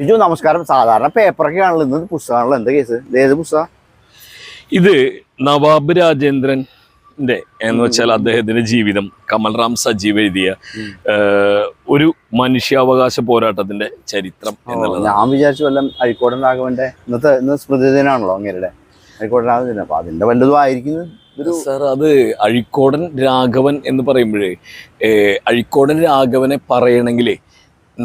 ബിജു നമസ്കാരം. സാധാരണ പേപ്പറൊക്കെ ആണല്ലോ ഇന്ന്. പുസ്തകമാണല്ലോ. എന്താ കേസ് ഏത് പുസ്തകം? ഇത് നവാബ് രാജേന്ദ്രൻ എന്ന് വെച്ചാൽ അദ്ദേഹത്തിന്റെ ജീവിതം. കമൽറാം സജീവ് എഴുതിയ ഒരു മനുഷ്യാവകാശ പോരാട്ടത്തിന്റെ ചരിത്രം എന്നുള്ളത് ഞാൻ വിചാരിച്ചു വല്ല അഴിക്കോടൻ രാഘവന്റെ ഇന്നത്തെ ഇന്ന് സ്മൃതി ദിനാണല്ലോ അങ്ങേരുടെ. അഴിക്കോടൻ രാഘവൻ ദിനം അപ്പൊ അതിന്റെ വല്ലതും ആയിരിക്കുന്നു. സാർ അത് അഴിക്കോടൻ രാഘവൻ എന്ന് പറയുമ്പോഴേ അഴിക്കോടൻ രാഘവനെ പറയണമെങ്കിലേ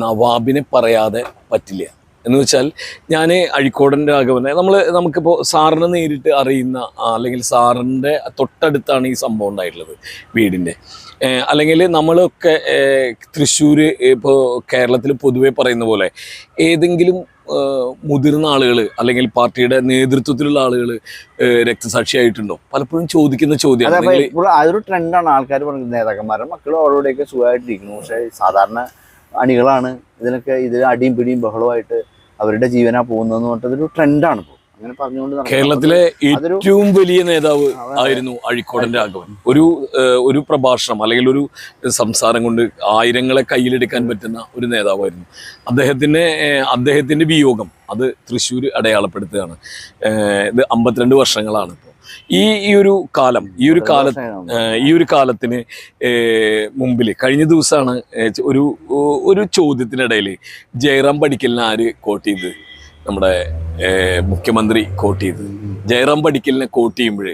നവാബിനെ പറയാതെ പറ്റില്ല. എന്ന് വെച്ചാൽ ഞാൻ അഴിക്കോടൻ രാഘവനെ നമ്മൾ നമുക്കിപ്പോൾ സാറിനെ നേരിട്ട് അറിയുന്ന അല്ലെങ്കിൽ സാറിന്റെ തൊട്ടടുത്താണ് ഈ സംഭവം ഉണ്ടായിട്ടുള്ളത് വീടിന്റെ. അല്ലെങ്കിൽ നമ്മളൊക്കെ തൃശ്ശൂർ ഇപ്പോൾ കേരളത്തിൽ പൊതുവേ പറയുന്ന പോലെ ഏതെങ്കിലും മുതിർന്ന ആളുകൾ അല്ലെങ്കിൽ പാർട്ടിയുടെ നേതൃത്വത്തിലുള്ള ആളുകൾ രക്തസാക്ഷിയായിട്ടുണ്ടോ? പലപ്പോഴും ചോദിക്കുന്ന ചോദ്യം അതൊരു ട്രെൻഡാണ് ആൾക്കാർ പറയുന്നത് നേതാക്കന്മാരുടെ മക്കൾ അവരോടെയൊക്കെ സുഖമായിട്ടിരിക്കുന്നു. പക്ഷേ സാധാരണ അണികളാണ്. ഇതിനൊക്കെ ഇതിൽ അടിയും പിടിയും ബഹളമായിട്ട് അവരുടെ ജീവനാ പോകുന്നതെന്ന് പറഞ്ഞിട്ട് അതൊരു ട്രെൻഡാണ് ഇപ്പോൾ. അങ്ങനെ പറഞ്ഞുകൊണ്ട്. കേരളത്തിലെ ഏറ്റവും വലിയ നേതാവ് ആയിരുന്നു അഴിക്കോടൻ രാഘവൻ. ഒരു ഒരു പ്രഭാഷണം അല്ലെങ്കിൽ ഒരു സംസാരം കൊണ്ട് ആയിരങ്ങളെ കയ്യിലെടുക്കാൻ പറ്റുന്ന ഒരു നേതാവായിരുന്നു. അദ്ദേഹത്തിന്റെ അദ്ദേഹത്തിന്റെ അദ്ദേഹത്തിന്റെ വിയോഗം അത് തൃശ്ശൂർ അടയാളപ്പെടുത്തുകയാണ്. ഇത് അമ്പത്തിരണ്ട് വർഷങ്ങളാണ് ഇപ്പോൾ. ഈ ഈ ഒരു കാലം ഈ ഒരു കാലത്ത് ഈ ഒരു കാലത്തിന് മുമ്പിൽ കഴിഞ്ഞ ദിവസമാണ് ഒരു ഒരു ചോദ്യത്തിനിടയിൽ ജയറാം പഠിക്കലിന് ആര് കോട്ട് ചെയ്ത് നമ്മുടെ മുഖ്യമന്ത്രി കോട്ട് ചെയ്ത്. ജയറാം പഠിക്കലിനെ കോട്ട് ചെയ്യുമ്പോൾ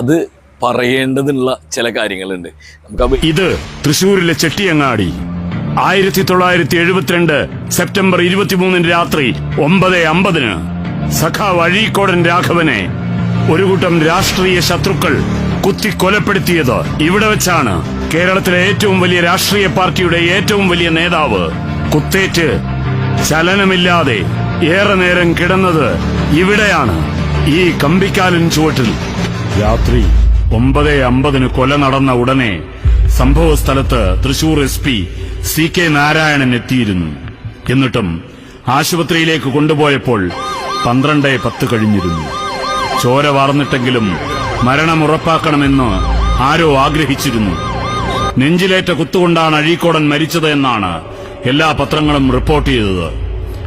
അത് പറയേണ്ടതിനുള്ള ചില കാര്യങ്ങളുണ്ട്. നമുക്ക് ഇത് തൃശ്ശൂരിലെ ചെട്ടിയങ്ങാടി ആയിരത്തി തൊള്ളായിരത്തി എഴുപത്തിരണ്ട് സെപ്റ്റംബർ ഇരുപത്തിമൂന്നിന് രാത്രി ഒമ്പത് അമ്പതിന്. സഖാവ് അഴീക്കോടൻ രാഘവനെ ഒരു കൂട്ടം രാഷ്ട്രീയ ശത്രുക്കൾ കുത്തി കൊലപ്പെടുത്തിയത് ഇവിടെ വെച്ചാണ്. കേരളത്തിലെ ഏറ്റവും വലിയ രാഷ്ട്രീയ പാർട്ടിയുടെ ഏറ്റവും വലിയ നേതാവ് കുത്തേറ്റ് ചലനമില്ലാതെ ഏറെ നേരം കിടന്നത് ഇവിടെയാണ്. ഈ കമ്പിക്കാലൻ ചുവട്ടിൽ രാത്രി ഒമ്പത് അമ്പതിന് കൊല നടന്ന ഉടനെ സംഭവ സ്ഥലത്ത് Thrissur S P C K Narayanan എത്തിയിരുന്നു. എന്നിട്ടും ആശുപത്രിയിലേക്ക് കൊണ്ടുപോയപ്പോൾ പന്ത്രണ്ട് പത്ത് കഴിഞ്ഞിരുന്നു. ചോര വാർന്നിട്ടെങ്കിലും മരണം ഉറപ്പാക്കണമെന്ന് ആരോ ആഗ്രഹിച്ചിരുന്നു. നെഞ്ചിലേറ്റ കുത്തുകൊണ്ടാണ് അഴീക്കോടൻ മരിച്ചത് എന്നാണ് എല്ലാ പത്രങ്ങളും റിപ്പോർട്ട് ചെയ്തത്.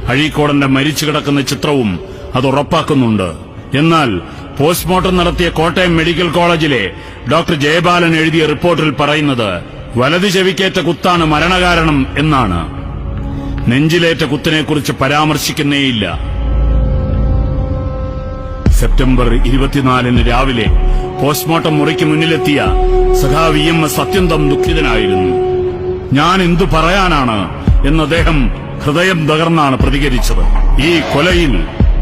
അഴീക്കോടന്റെ മരിച്ചു കിടക്കുന്ന ചിത്രവും അത് ഉറപ്പാക്കുന്നുണ്ട്. എന്നാൽ പോസ്റ്റ്മോർട്ടം നടത്തിയ കോട്ടയം മെഡിക്കൽ കോളേജിലെ ഡോക്ടർ ജയബാലൻ എഴുതിയ റിപ്പോർട്ടിൽ പറയുന്നത് വലതു ചെവിക്കേറ്റ കുത്താണ് മരണകാരണം എന്നാണ്. നെഞ്ചിലേറ്റ കുത്തിനെക്കുറിച്ച് പരാമർശിക്കുന്നേയില്ല. സെപ്റ്റംബർ ഇരുപത്തിനാലിന് രാവിലെ പോസ്റ്റ്മോർട്ടം മുറിക്ക് മുന്നിലെത്തിയ സഖാവ് ഇ എം എസ് അത്യന്തം ദുഃഖിതനായിരുന്നു. ഞാൻ എന്തു പറയാനാണ് എന്ന് അദ്ദേഹം ഹൃദയം തകർന്നാണ് പ്രതികരിച്ചത്. ഈ കൊലയിൽ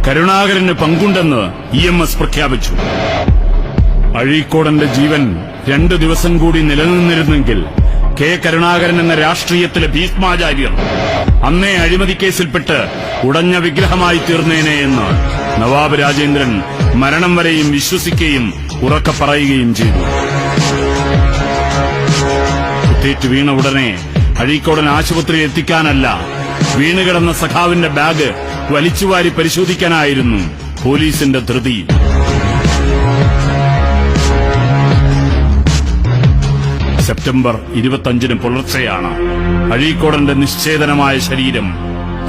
കരുണാകരന് പങ്കുണ്ടെന്ന് ഇ എം എസ് പ്രഖ്യാപിച്ചു. അഴീക്കോടന്റെ ജീവൻ രണ്ടു ദിവസം കൂടി നിലനിന്നിരുന്നെങ്കിൽ കെ കരുണാകരൻ എന്ന രാഷ്ട്രീയത്തിലെ ഭീഷ്മാചാര്യർ അന്നേ അഴിമതി കേസിൽപ്പെട്ട് ഉടഞ്ഞ വിഗ്രഹമായി തീർന്നേനെ എന്ന് നവാബ് രാജേന്ദ്രൻ മരണം വരെയും വിശ്വസിക്കുകയും ഉറക്കെ പറയുകയും ചെയ്തു. കുത്തേറ്റ് വീണ ഉടനെ അഴീക്കോടൻ ആശുപത്രിയിൽ എത്തിക്കാനല്ല വീണുകിടന്ന സഖാവിന്റെ ബാഗ് വലിച്ചുവാരി പരിശോധിക്കാനായിരുന്നു പോലീസിന്റെ ധൃതി. സെപ്റ്റംബർ ഇരുപത്തിയഞ്ചിന് പുലർച്ചെയാണ് അഴീക്കോടന്റെ നിശ്ചേതനമായ ശരീരം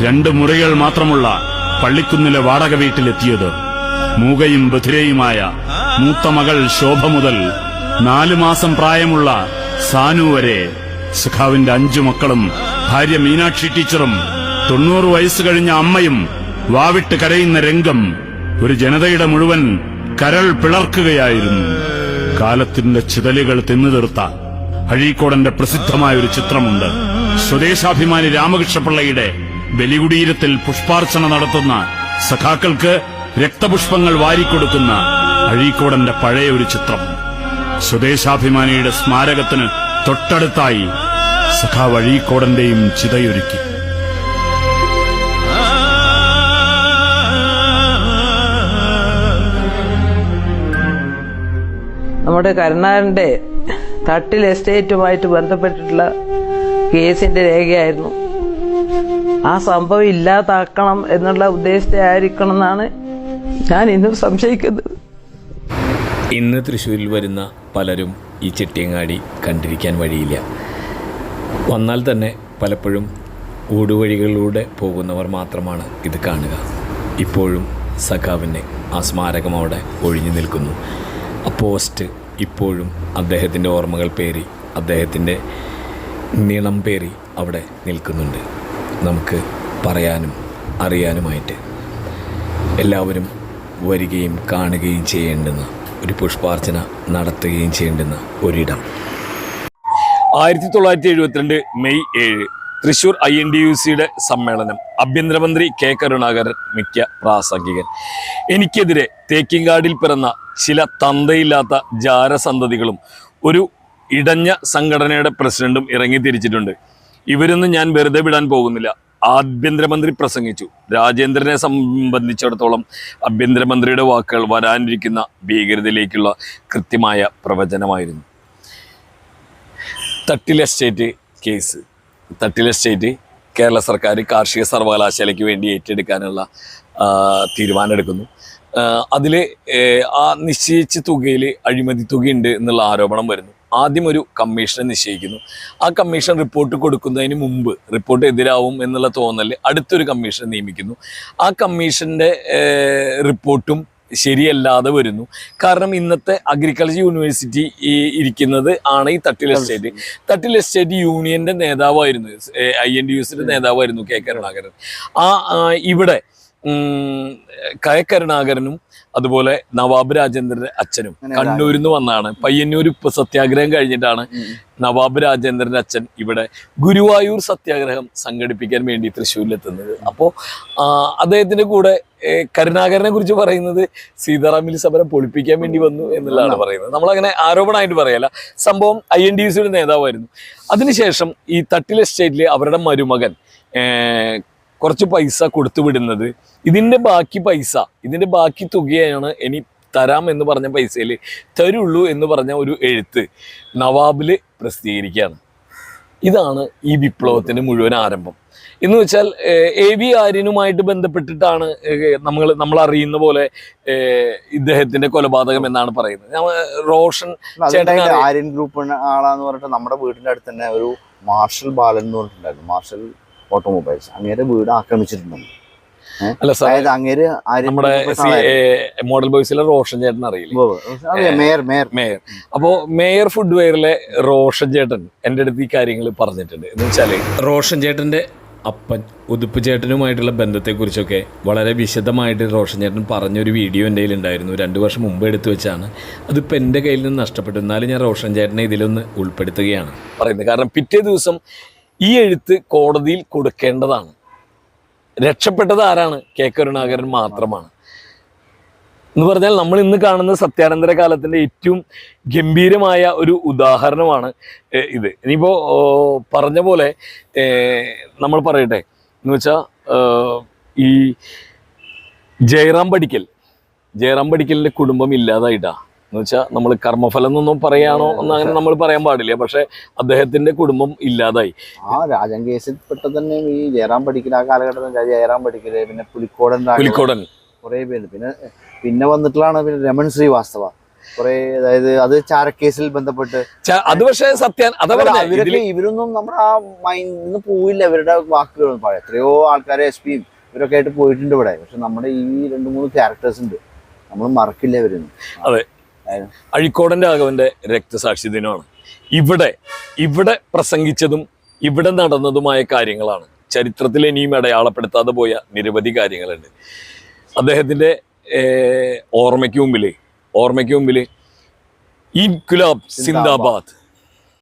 രണ്ട് മുറികൾ മാത്രമുള്ള പള്ളിക്കുന്നിലെ വാടക വീട്ടിലെത്തിയത് മൂകയും ബധിരയുമായ മൂത്ത മകൾ ശോഭ മുതൽ നാലു മാസം പ്രായമുള്ള സാനു വരെ സുഖാവിന്റെ അഞ്ചു മക്കളും ഭാര്യ മീനാക്ഷി ടീച്ചറും തൊണ്ണൂറ് വയസ്സ് കഴിഞ്ഞ അമ്മയും വാവിട്ട് കരയുന്ന രംഗം ഒരു ജനതയുടെ മുഴുവൻ കരൾ പിളർക്കുകയായിരുന്നു. കാലത്തിന്റെ ചിതലുകൾ തിന്നു തീർത്ത അഴീക്കോടന്റെ പ്രസിദ്ധമായ ഒരു ചിത്രമുണ്ട്. സ്വദേശാഭിമാനി രാമകൃഷ്ണപിള്ളയുടെ ബലികുടീരത്തിൽ പുഷ്പാർച്ചന നടത്തുന്ന സഖാക്കൾക്ക് രക്തപുഷ്പങ്ങൾ വാരിക്കൊടുക്കുന്ന അഴീക്കോടന്റെ പഴയ ഒരു ചിത്രം. സ്വദേശാഭിമാനിയുടെ സ്മാരകത്തിന് തൊട്ടടുത്തായി സഖാവ് അഴീക്കോടന്റെയും ചിതയൊരുക്കി. നമ്മുടെ കരുണാകരന്റെ തട്ടിൽ എസ്റ്റേറ്റുമായിട്ട് ബന്ധപ്പെട്ടിട്ടുള്ള കേസിന്റെ രേഖയായിരുന്നു. ആ സംഭവം ഇല്ലാതാക്കണം എന്നുള്ള ഉദ്ദേശത്തെ എന്നാണ് ഞാൻ ഇന്നും സംശയിക്കുന്നത്. ഇന്ന് തൃശ്ശൂരിൽ വരുന്ന പലരും ഈ ചെട്ടിയങ്ങാടി കണ്ടിരിക്കാൻ വഴിയില്ല. വന്നാൽ തന്നെ പലപ്പോഴും ഊടുവഴികളിലൂടെ പോകുന്നവർ മാത്രമാണ് ഇത് കാണുക. ഇപ്പോഴും സഖാവിന്റെ ആ സ്മാരകം അവിടെ ഒഴിഞ്ഞു നിൽക്കുന്നു. ആ പോസ്റ്റ് ഇപ്പോഴും അദ്ദേഹത്തിന്റെ ഓർമ്മകൾ പേറി അദ്ദേഹത്തിന്റെ നീളം പേറി അവിടെ നിൽക്കുന്നുണ്ട്. നമുക്ക് പറയാനും അറിയാനുമായിട്ട് എല്ലാവരും വരികയും കാണുകയും ചെയ്യേണ്ടുന്ന ഒരു പുഷ്പാർച്ചന നടത്തുകയും ചെയ്യേണ്ടുന്ന ഒരിടം. ആയിരത്തി തൊള്ളായിരത്തി എഴുപത്തിരണ്ട് മെയ് ഏഴ് Thrissur I N D U സിയുടെ സമ്മേളനം. ആഭ്യന്തരമന്ത്രി കെ കരുണാകരൻ മിക്ക പ്രാസംഗികൻ. എനിക്കെതിരെ തേക്കിങ്കാടിൽ പിറന്ന ചില തന്തയില്ലാത്ത ജാരസന്തതികളും ഒരു ഇടഞ്ഞ സംഘടനയുടെ പ്രസിഡന്റും ഇറങ്ങി തിരിച്ചിട്ടുണ്ട് ഇവരൊന്നും ഞാൻ വെറുതെ വിടാൻ പോകുന്നില്ല. ആഭ്യന്തരമന്ത്രി പ്രസംഗിച്ചു. രാജേന്ദ്രനെ സംബന്ധിച്ചിടത്തോളം ആഭ്യന്തരമന്ത്രിയുടെ വാക്കുകൾ വരാനിരിക്കുന്ന ഭീകരതയിലേക്കുള്ള കൃത്യമായ പ്രവചനമായിരുന്നു. Thattil estate case. Thattil estate Kerala സർക്കാർ കാർഷിക സർവകലാശാലയ്ക്ക് വേണ്ടി ഏറ്റെടുക്കാനുള്ള തീരുമാനമെടുക്കുന്നു. അതിൽ ആ നിശ്ചയിച്ച തുകയിൽ അഴിമതി തുകയുണ്ട് എന്നുള്ള ആരോപണം വരുന്നു. ആദ്യം ഒരു കമ്മീഷനെ നിശ്ചയിക്കുന്നു. ആ കമ്മീഷൻ റിപ്പോർട്ട് കൊടുക്കുന്നതിന് മുമ്പ് റിപ്പോർട്ട് എതിരാവും എന്നുള്ള തോന്നൽ അടുത്തൊരു കമ്മീഷനെ നിയമിക്കുന്നു. ആ കമ്മീഷന്റെ റിപ്പോർട്ടും ശരിയല്ലാതെ വരുന്നു. കാരണം ഇന്നത്തെ അഗ്രികൾച്ചർ യൂണിവേഴ്സിറ്റി ഈ ഇരിക്കുന്നത് ആണ് ഈ തട്ടിൽ എസ്റ്റേറ്റ് തട്ടിൽ എസ്റ്റേറ്റ് യൂണിയന്റെ നേതാവായിരുന്നു ഐ എൻ ഡി യുസിന്റെ നേതാവായിരുന്നു കെ കരുണാകരൻ. ആ ഇവിടെ കെ കരുണാകരനും അതുപോലെ നവാബ് രാജേന്ദ്രന്റെ അച്ഛനും കണ്ണൂരിൽ നിന്ന് വന്നാണ്. പയ്യന്നൂർ ഇപ്പൊ സത്യാഗ്രഹം കഴിഞ്ഞിട്ടാണ് നവാബ് രാജേന്ദ്രന്റെ അച്ഛൻ ഇവിടെ ഗുരുവായൂർ സത്യാഗ്രഹം സംഘടിപ്പിക്കാൻ വേണ്ടി തൃശ്ശൂരിലെത്തുന്നത്. അപ്പോൾ അദ്ദേഹത്തിന്റെ കൂടെ കരുണാകരനെ കുറിച്ച് പറയുന്നത് സീതാറാമിൽ സമരം പൊളിപ്പിക്കാൻ വേണ്ടി വന്നു എന്നുള്ളതാണ് പറയുന്നത്. നമ്മളങ്ങനെ ആരോപണമായിട്ട് പറയല സംഭവം ഐ എൻ ഡി സിയുടെ നേതാവായിരുന്നു. അതിനുശേഷം ഈ തട്ടിൽ എസ്റ്റേറ്റിലെ അവരുടെ മരുമകൻ കുറച്ച് പൈസ കൊടുത്തു വിടുന്നത്. ഇതിന്റെ ബാക്കി പൈസ ഇതിന്റെ ബാക്കി തുകയാണ് ഇനി തരാം എന്ന് പറഞ്ഞ പൈസയിൽ തരുള്ളൂ എന്ന് പറഞ്ഞ ഒരു എഴുത്ത് നവാബിൽ പ്രസിദ്ധീകരിക്കുകയാണ്. ഇതാണ് ഈ വിപ്ലവത്തിന്റെ മുഴുവൻ ആരംഭം. എന്ന് വെച്ചാൽ എ വി ആര്യനുമായിട്ട് ബന്ധപ്പെട്ടിട്ടാണ് നമ്മൾ നമ്മൾ അറിയുന്ന പോലെ ഇദ്ദേഹത്തിന്റെ കൊലപാതകം എന്നാണ് പറയുന്നത്. റോഷൻ ആര്യൻ ഗ്രൂപ്പ് ആളാന്ന് പറഞ്ഞിട്ട് നമ്മുടെ വീടിന്റെ അടുത്ത് തന്നെ ഒരു മാർഷൽ ബാലൻ എന്ന് പറഞ്ഞിട്ടുണ്ടായിരുന്നു. Marshal automobiles. അങ്ങേരെ വീട് ആക്രമിച്ചിട്ടുണ്ടെന്ന്. അല്ല സാർ അതായത് അങ്ങേര് നമ്മുടെ. മോഡൽ ബോയ്സിലെ റോഷൻ ചേട്ടൻ അറിയില്ലേ. അതെ, മേയർ മേയർ. മേയർ. അപ്പോൾ മേയർ ഫുഡ് വെയറിലെ റോഷൻ ചേട്ടൻ എന്റെ അടുത്ത് ഈ കാര്യങ്ങൾ പറഞ്ഞിട്ടുണ്ട്. എന്ന് വെച്ചാൽ റോഷൻ ചേട്ടന്റെ അപ്പൻ ഉതുപ്പ് ചേട്ടനുമായിട്ടുള്ള ബന്ധത്തെക്കുറിച്ചൊക്കെ വളരെ വിശദമായിട്ട് റോഷൻ ചേട്ടൻ പറഞ്ഞൊരു വീഡിയോ എന്റെ ഉണ്ടായിരുന്നു രണ്ട് വർഷം മുമ്പ് എടുത്തു വെച്ചാണ്. അതിപ്പോൾ എന്റെ കയ്യിൽ നിന്ന് നഷ്ടപ്പെട്ടു. എന്നാലും ഞാൻ റോഷൻ ചേട്ടനെ ഇതിലൊന്ന് ഉൾപ്പെടുത്തുകയാണ്. പറയുന്നത്. കാരണം പിറ്റേ ദിവസം ഈ എഴുത്ത് കോടതിയിൽ കൊടുക്കേണ്ടതാണ്. രക്ഷപ്പെട്ടത് ആരാണ്? കെ കരുണാകരൻ മാത്രമാണ്. എന്ന് പറഞ്ഞാൽ നമ്മൾ ഇന്ന് കാണുന്ന സത്യാനന്തര കാലത്തിന്റെ ഏറ്റവും ഗംഭീരമായ ഒരു ഉദാഹരണമാണ് ഇത്. ഇനിയിപ്പോ ഓ, പറഞ്ഞ പോലെ നമ്മൾ പറയട്ടെ. എന്ന് വെച്ചാൽ ഈ ജയറാം പഠിക്കൽ ജയറാം പഠിക്കലിന്റെ കുടുംബം ഇല്ലാതായിട്ടാ. എന്ന് വെച്ചാൽ നമ്മൾ കർമ്മഫലം എന്നൊന്നും പറയാണോ എന്ന് അങ്ങനെ നമ്മൾ പറയാൻ പാടില്ല. പക്ഷെ അദ്ദേഹത്തിന്റെ കുടുംബം ഇല്ലാതായി. ആ രാജൻ കേസിൽ പെട്ട തന്നെ ഈ ജയറാം പഠിക്കൽ ആ കാലഘട്ടത്തിൽ ജയറാം പഠിക്കൽ പിന്നെ പുലിക്കോടൻ പുലിക്കോടൻ. കുറേ പേര് പിന്നെ പിന്നെ വന്നിട്ടുള്ളതാണ് പിന്നെ രമൺ ശ്രീവാസ്തവ. കുറെ അതായത് അത് ചാരക്കേസിൽ ബന്ധപ്പെട്ട് അത് പക്ഷേ സത്യം ഇവരൊക്കെ ഇവരൊന്നും നമ്മുടെ ആ മൈൻഡിൽ പോയില്ല ഇവരുടെ വാക്കുകൾ എത്രയോ ആൾക്കാരെ എസ് പിയും ഇവരൊക്കെ ആയിട്ട് പോയിട്ടുണ്ട് ഇവിടെ. പക്ഷെ നമ്മുടെ ഈ രണ്ട് മൂന്ന് ക്യാരക്ടേഴ്സ് ഉണ്ട്. നമ്മൾ മറക്കില്ല ഇവരൊന്നും. അഴിക്കോടൻ രാഘവന്റെ രക്തസാക്ഷി ദിനമാണ്. ഇവിടെ ഇവിടെ പ്രസംഗിച്ചതും ഇവിടെ നടന്നതുമായ കാര്യങ്ങളാണ്. ചരിത്രത്തിൽ ഇനിയും അടയാളപ്പെടുത്താതെ പോയ നിരവധി കാര്യങ്ങളുണ്ട്. അദ്ദേഹത്തിന്റെ ഓർമ്മയ്ക്ക് മുമ്പിൽ ഓർമ്മയ്ക്ക് മുമ്പിൽ ഇൻകുലാബ് സിന്ദാബാദ്.